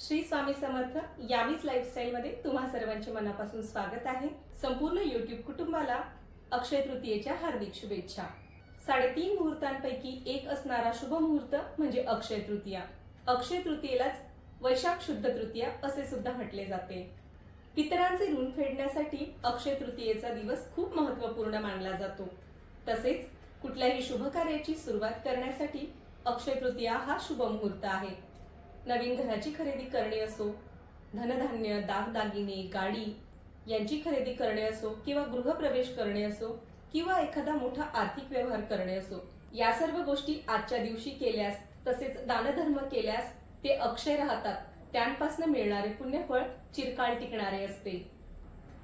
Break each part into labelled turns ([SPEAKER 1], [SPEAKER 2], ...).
[SPEAKER 1] श्री स्वामी समर्थ यामीच लाईफस्टाईलमध्ये तुम्हा सर्वांचे मनापासून स्वागत आहे. संपूर्ण युट्यूब कुटुंबाला अक्षय तृतीयेच्या हार्दिक शुभेच्छा. साडेतीन मुहूर्तांपैकी एक असणारा शुभ मुहूर्त म्हणजे अक्षय तृतीया. अक्षय तृतीयेलाच वैशाख शुद्ध तृतीया असे सुद्धा म्हटले जाते. पितरांचे ऋण फेडण्यासाठी अक्षय तृतीयेचा दिवस खूप महत्त्वपूर्ण मानला जातो. तसेच कुठल्याही शुभ कार्याची सुरुवात करण्यासाठी अक्षय तृतीया हा शुभ मुहूर्त आहे. नवीन घराची खरेदी करणे असो धनधान्य दागदागिने गाडी यांची खरेदी करणे असो किंवा गृहप्रवेश करणे असो किंवा एखादा मोठा आर्थिक व्यवहार करणे असो या सर्व गोष्टी आजच्या दिवशी केल्यास तसेच दानधर्म केल्यास ते अक्षय राहतात. त्यांपासून मिळणारे पुण्यफळ चिरकाळ टिकणारे असते.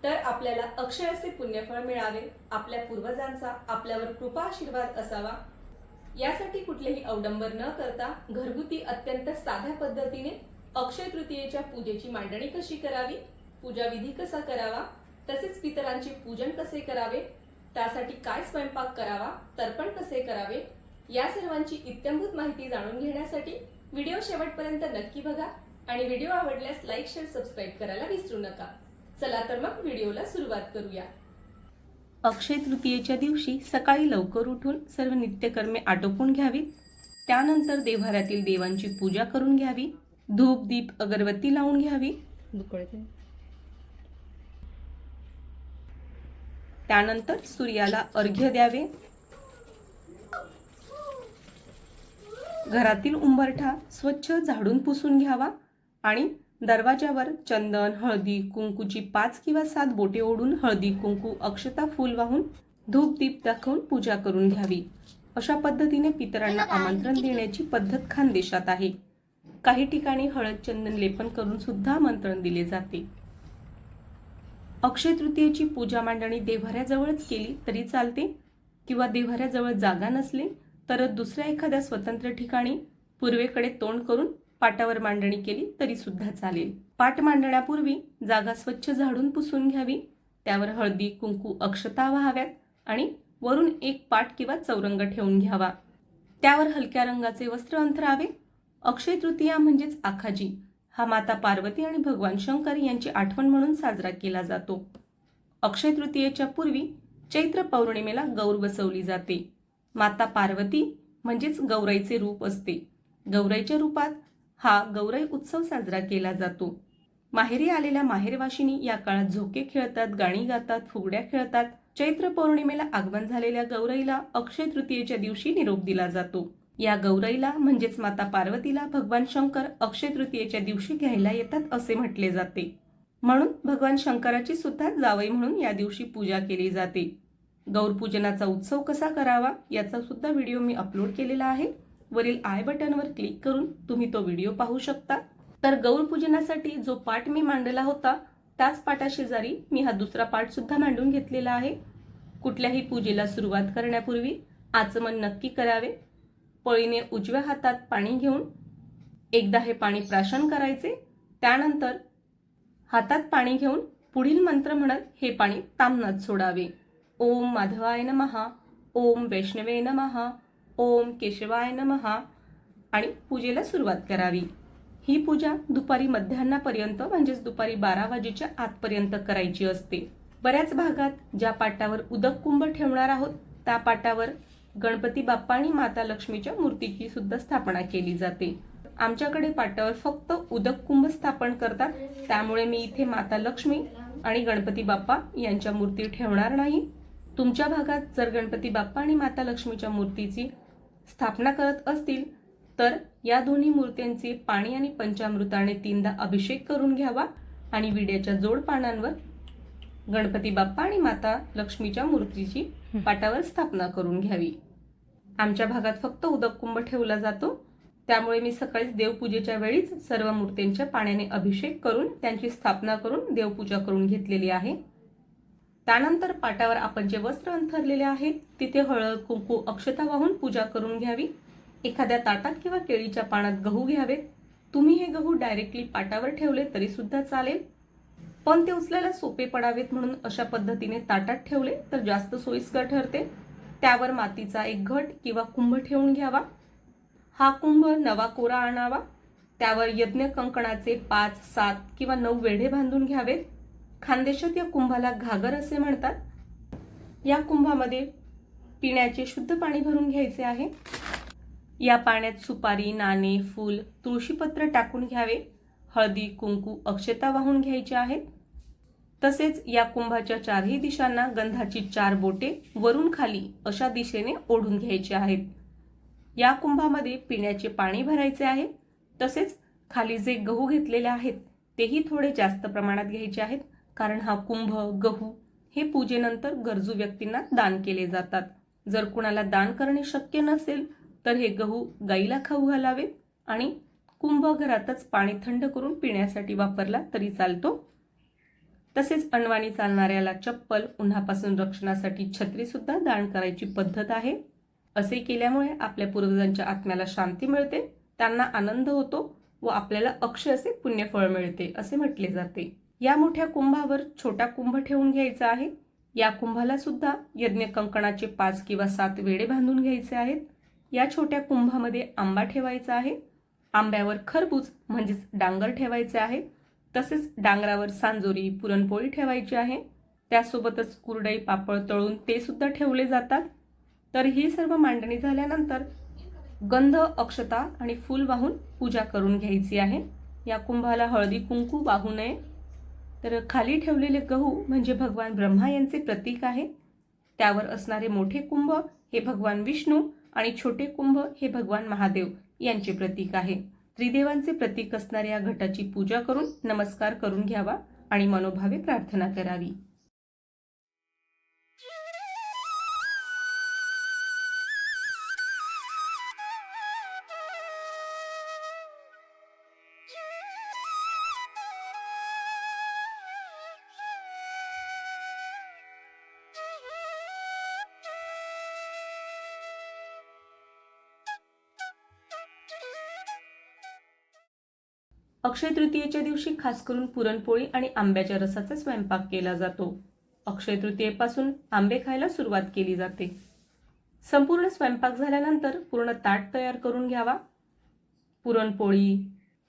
[SPEAKER 1] तर आपल्याला अक्षय असे पुण्यफळ मिळावे आपल्या पूर्वजांचा आपल्यावर कृपा आशीर्वाद असावा यासाठी कुठलेही अवडंबर न करता घरगुती अत्यंत साध्या पद्धतीने अक्षय तृतीयेच्या पूजेची मांडणी कशी करावी? पूजा विधी कसा करावा? तसेच पितरांचे पूजन कसे करावे? त्यासाठी काय स्वयंपाक करावा? तर्पण कसे करावे? या सर्वांची इत्यंभूत माहिती जाणून घेण्यासाठी व्हिडिओ शेवटपर्यंत नक्की बघा आणि व्हिडिओ आवडल्यास लाईक शेअर सबस्क्राईब करायला विसरू नका. चला तर मग व्हिडिओला सुरुवात करूया. अक्षय तृतीयेच्या दिवशी सकाळी लवकर उठून सर्व नित्यकर्मे आटोपून घ्यावीत. त्यानंतर देव्हाऱ्यातील देवांची पूजा करून घ्यावी. धूप दीप अगरबत्ती लावून घ्यावी. त्यानंतर सूर्याला अर्घ्य द्यावे. घरातील उंबरठा स्वच्छ झाडून पुसून घ्यावा आणि दरवाजावर चंदन हळदी कुंकूची पाच किंवा सात बोटे ओढून हळदी कुंकू अक्षता फूल वाहून धूप दीप दाखवून पूजा करून घ्यावी. अशा पद्धतीने पितरांना आमंत्रण देण्याची पद्धत खानदेशात आहे. काही ठिकाणी हळद चंदन लेपन करून सुद्धा आमंत्रण दिले जाते. अक्षय तृतीयेची पूजा मांडणी देव्हाऱ्याजवळच केली तरी चालते किंवा देव्हाऱ्याजवळ जागा नसली तर दुसऱ्या एखाद्या स्वतंत्र ठिकाणी पूर्वेकडे तोंड करून पाटावर मांडणी केली तरी सुद्धा चालेल. पाट मांडण्यापूर्वी जागा स्वच्छ झाडून पुसून घ्यावी. त्यावर हळदी कुंकू अक्षता व्हाव्यात आणि वरून एक पाट किंवा चौरंग ठेवून घ्यावा. त्यावर हलक्या रंगाचे वस्त्र अंतरावे अक्षय तृतीया म्हणजेच आखाजी. हा माता पार्वती आणि भगवान शंकर यांची आठवण म्हणून साजरा केला जातो. अक्षय तृतीयेच्या पूर्वी चैत्र पौर्णिमेला गौर बसवली जाते. माता पार्वती म्हणजेच गौराईचे रूप असते. गौराईच्या रूपात हा गौराई उत्सव साजरा केला जातो. माहेरी आलेल्या माहेरवाशिनी या काळात झोके खेळतात गाणी गातात फुगड्या खेळतात. चैत्र पौर्णिमेला आगमन झालेल्या गौराईला अक्षय तृतीयेच्या दिवशी निरोप दिला जातो. या गौराईला म्हणजेच माता पार्वतीला भगवान शंकर अक्षय तृतीयेच्या दिवशी घ्यायला येतात असे म्हटले जाते. म्हणून भगवान शंकराची सुद्धा जावई म्हणून या दिवशी पूजा केली जाते. गौरपूजनाचा उत्सव कसा करावा याचा सुद्धा व्हिडिओ मी अपलोड केलेला आहे. वरील आय बटनवर क्लिक करून तुम्ही तो व्हिडिओ पाहू शकता. तर गौरपूजनासाठी जो पाठ मी मांडला होता त्याच पाठाशेजारी मी हा दुसरा पाठसुद्धा मांडून घेतलेला आहे. कुठल्याही पूजेला सुरुवात करण्यापूर्वी आचमन नक्की करावे. पळीने उजव्या हातात पाणी घेऊन एकदा हे पाणी प्राशन करायचे. त्यानंतर हातात पाणी घेऊन पुढील मंत्र म्हणत हे पाणी तामनात सोडावे. ओम माधवाय नमहा ओम वैष्णवे नमहा ओम केशवाय नमहा आणि पूजेला सुरुवात करावी. ही पूजा दुपारी मध्यान्हापर्यंत म्हणजेच दुपारी बारा वाजेच्या आतपर्यंत करायची असते. बऱ्याच भागात ज्या पाटावर उदक कुंभ ठेवणार आहोत त्या पाटावर गणपती बाप्पा आणि माता लक्ष्मीच्या मूर्तीची सुद्धा स्थापना केली जाते. आमच्याकडे पाटावर फक्त उदक कुंभ स्थापन करतात त्यामुळे मी इथे माता लक्ष्मी आणि गणपती बाप्पा यांच्या मूर्ती ठेवणार नाही. तुमच्या भागात जर गणपती बाप्पा आणि माता लक्ष्मीच्या मूर्तीची स्थापना करत असतील तर या दोन्ही मूर्त्यांचे पाणी आणि पंचामृताने तीनदा अभिषेक करून घ्यावा आणि विड्याच्या जोड पानांवर गणपती बाप्पा आणि माता लक्ष्मीच्या मूर्तीची पाटावर स्थापना करून घ्यावी. आमच्या भागात फक्त उदक कुंभ ठेवला जातो. त्यामुळे मी सकाळीच देवपूजेच्या वेळीच सर्व मूर्तींच्या पाण्याने अभिषेक करून त्यांची स्थापना करून देवपूजा करून घेतलेली आहे. त्यानंतर पाटावर आपण जे वस्त्र अंथरलेले आहेत तिथे हळद कुंकू अक्षता वाहून पूजा करून घ्यावी. एखाद्या ताटात किंवा केळीच्या पानात गहू घ्यावेत. तुम्ही हे गहू डायरेक्टली पाटावर ठेवले तरी सुद्धा चालेल. पण ते उचलायला सोपे पडावेत म्हणून अशा पद्धतीने ताटात ठेवले तर जास्त सोयीस्कर ठरते. त्यावर मातीचा एक घट किंवा कुंभ ठेवून घ्यावा. हा कुंभ नवा कोरा आणावा. त्यावर यज्ञ कंकणाचे पाच सात किंवा नऊ वेढे बांधून घ्यावेत. खानदेशात या कुंभाला घागर असे म्हणतात. या कुंभामध्ये पिण्याचे शुद्ध पाणी भरून घ्यायचे आहे. या पाण्यात सुपारी नाणे फूल तुळशीपत्र टाकून घ्यावे. हळदी कुंकू अक्षता वाहून घ्यायचे आहेत. तसेच या कुंभाच्या चारही दिशांना गंधाची चार बोटे वरून खाली अशा दिशेने ओढून घ्यायची आहेत. या कुंभामध्ये पिण्याचे पाणी भरायचे आहे. तसेच खाली जे गहू घेतलेले आहेत तेही थोडे जास्त प्रमाणात घ्यायचे आहेत. कारण हा कुंभ गहू हे पूजेनंतर गरजू व्यक्तींना दान केले जातात. जर कुणाला दान करणे शक्य नसेल तर हे गहू गाईला खाऊ घालावे आणि कुंभ घरातच पाणी थंड करून पिण्यासाठी वापरला तरी चालतो. तसेच अणवाणी चालणाऱ्याला चप्पल उन्हापासून रक्षणासाठी छत्रीसुद्धा दान करायची पद्धत आहे. असे केल्यामुळे आपल्या पूर्वजांच्या आत्म्याला शांती मिळते त्यांना आनंद होतो व आपल्याला अक्षय असे पुण्यफळ मिळते असे म्हटले जाते. या मोठ्या कुंभावर छोटा कुंभ ठेवून घ्यायचा आहे. या कुंभाला सुद्धा यज्ञ कंकणाचे पाच किंवा सात वेडे बांधून घ्यायचे आहेत. या छोट्या कुंभामध्ये आंबा ठेवायचा आहे. आंब्यावर खरबूज म्हणजेच डांगर ठेवायचे आहे. तसेच डांगरावर सांजोरी पुरणपोळी ठेवायची आहे. त्यासोबतच कुरडई पापड तळून ते सुद्धा ठेवले जातात. तर ही सर्व मांडणी झाल्यानंतर गंध अक्षता आणि फूल वाहून पूजा करून घ्यायची आहे. या कुंभाला हळदी कुंकू वाहू नये. तर खाली ठेवलेले गहू म्हणजे भगवान ब्रह्मा यांचे प्रतीक आहे. त्यावर असणारे मोठे कुंभ हे भगवान विष्णू आणि छोटे कुंभ हे भगवान महादेव यांचे प्रतीक आहे. त्रिदेवांचे प्रतीक असणाऱ्या या घटाची पूजा करून नमस्कार करून घ्यावा आणि मनोभावे प्रार्थना करावी. अक्षय तृतीयेच्या दिवशी खास करून पुरणपोळी आणि आंब्याच्या रसाचा स्वयंपाक केला जातो. अक्षय तृतीयेपासून आंबे खायला सुरुवात केली जाते. संपूर्ण स्वयंपाक झाल्यानंतर पूर्ण ताट तयार करून घ्यावा. पुरणपोळी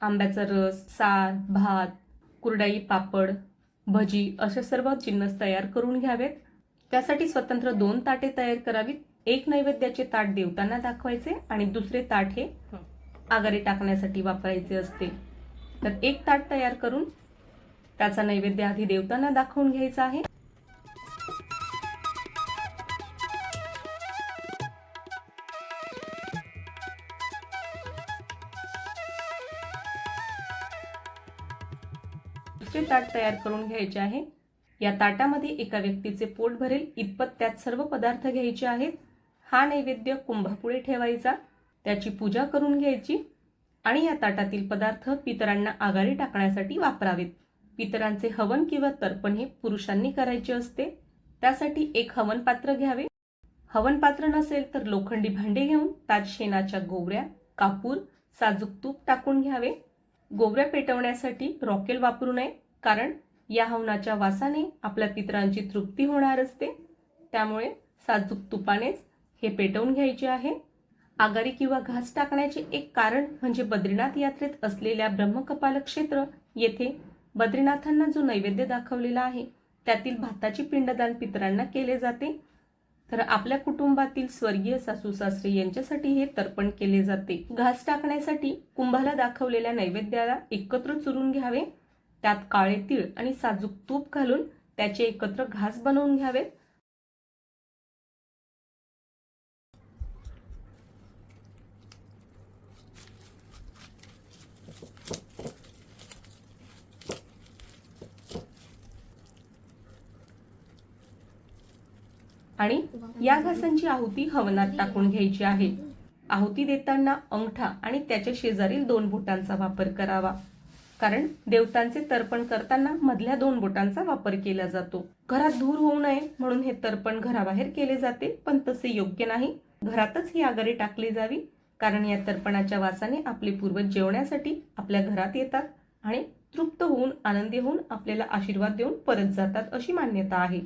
[SPEAKER 1] आंब्याचा रस सार भात कुरडाई पापड भजी असे सर्व जिन्नस तयार करून घ्यावेत. त्यासाठी स्वतंत्र दोन ताटे तयार करावीत. एक नैवेद्याचे ताट देवतांना दाखवायचे आणि दुसरे ताट हे आगारे टाकण्यासाठी वापरायचे असते. तर एक ताट तयार करून त्याचा नैवेद्य आधी देवतांना दाखवून घ्यायचा आहे. दुसरे ताट तयार करून घ्यायचे आहे. या ताटामध्ये एका व्यक्तीचे पोट भरेल. इतपत त्यात सर्व पदार्थ घ्यायचे आहेत. हा नैवेद्य कुंभापुढे ठेवायचा. त्याची पूजा करून घ्यायची. आणि या ताटातील पदार्थ पितरांना आघाडी टाकण्यासाठी वापरावेत. पितरांचे हवन किंवा तर्पण हे पुरुषांनी करायचे असते. त्यासाठी एक हवन पात्र घ्यावे. हवन पात्र नसेल तर लोखंडी भांडे घेऊन त्यात शेणाच्या गोवऱ्या कापूर साजूक तूप टाकून घ्यावे. गोवऱ्या पेटवण्यासाठी रॉकेल वापरू नये कारण या हवनाच्या वासाने आपल्या पितरांची तृप्ती होणार असते. त्यामुळे साजूक तुपानेच हे पेटवून घ्यायचे आहे. आगारी किंवा घास टाकण्याचे एक कारण म्हणजे बद्रीनाथ यात्रेत असलेल्या ब्रह्मकपाल क्षेत्र येथे बद्रीनाथांना जो नैवेद्य दाखवलेला आहे त्यातील भाताची पिंडदान पितरांना केले जाते. तर आपल्या कुटुंबातील स्वर्गीय सासू सासरे यांच्यासाठी हे तर्पण केले जाते. घास टाकण्यासाठी कुंभाला दाखवलेल्या नैवेद्याला एकत्र चुरून घ्यावे. त्यात काळे तीळ आणि साजूक तूप घालून त्याचे एकत्र घास बनवून घ्यावेत. आणि या घासांची आहुती हवनात टाकून घ्यायची आहे. आहुती देताना अंगठा आणि त्याच्या शेजारील दोन बोटांचा वापर करावा. कारण देवतांचे तर्पण करताना मधल्या दोन बोटांचा वापर केला जातो. घरात धूर होऊ नये म्हणून हे तर्पण घराबाहेर केले जाते पण तसे योग्य नाही. घरातच ही आगारी टाकली जावी कारण या तर्पणाच्या वासाने आपले पूर्वज जेवण्यासाठी आपल्या घरात येतात आणि तृप्त होऊन आनंदी होऊन आपल्याला आशीर्वाद देऊन परत जातात अशी मान्यता आहे.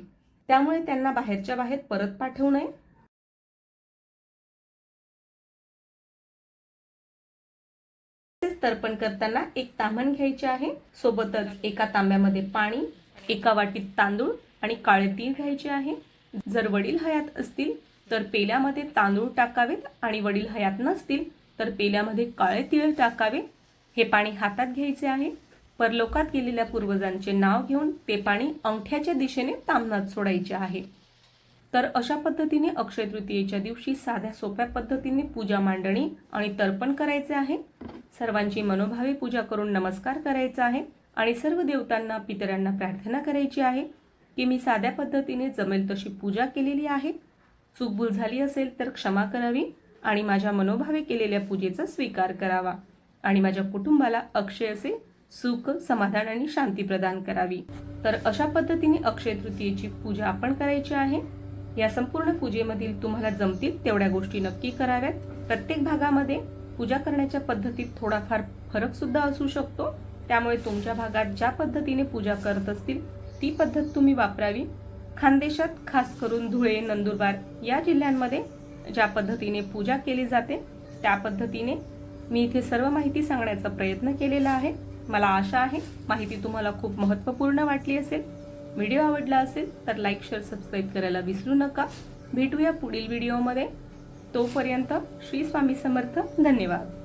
[SPEAKER 1] त्यामुळे त्यांना बाहेरच्या बाहेर परत पाठवू नये. तर्पण करताना एक ताम्हण घ्यायचे आहे. सोबतच एका तांब्यामध्ये पाणी एका वाटीत तांदूळ आणि काळे तीळ घ्यायचे आहे. जर वडील हयात असतील तर पेल्यामध्ये तांदूळ टाकावेत आणि वडील हयात नसतील तर पेल्यामध्ये काळे तीळ टाकावे. हे पाणी हातात घ्यायचे आहे. परलोकात गेलेल्या पूर्वजांचे नाव घेऊन ते पाणी अंगठ्याच्या दिशेने तामनात सोडायचे आहे. तर अशा पद्धतीने अक्षय तृतीयेच्या दिवशी साध्या सोप्या पद्धतीने पूजा मांडणी आणि तर्पण करायचे आहे. सर्वांची मनोभावे पूजा करून नमस्कार करायचा आहे आणि सर्व देवतांना पितरांना प्रार्थना करायची आहे की मी साध्या पद्धतीने जमेल तशी पूजा केलेली आहे. चूकभूल झाली असेल तर क्षमा करावी आणि माझ्या मनोभावे केलेल्या पूजेचा स्वीकार करावा आणि माझ्या कुटुंबाला अक्षय असे सुख समाधान आणि शांती प्रदान करावी. तर अशा पद्धतीने अक्षय तृतीयेची पूजा आपण करायची आहे. या संपूर्ण पूजेमधील तुम्हाला जमतील तेवढ्या गोष्टी नक्की कराव्यात. प्रत्येक भागामध्ये पूजा करण्याच्या पद्धतीत थोडाफार फरक सुद्धा असू शकतो. त्यामुळे तुमच्या भागात ज्या पद्धतीने पूजा करत असतील ती पद्धत तुम्ही वापरावी. खानदेशात खास करून धुळे नंदुरबार या जिल्ह्यांमध्ये ज्या पद्धतीने पूजा केली जाते त्या पद्धतीने मी इथे सर्व माहिती सांगण्याचा प्रयत्न केलेला आहे. मला आशा आहे. माहिती तुम्हाला खूप महत्त्वपूर्ण वाटली असेल. व्हिडिओ आवडला असेल तर लाईक शेअर सबस्क्राईब करायला विसरू नका. भेटूया पुढील व्हिडिओमध्ये. तोपर्यंत श्री स्वामी समर्थ. धन्यवाद.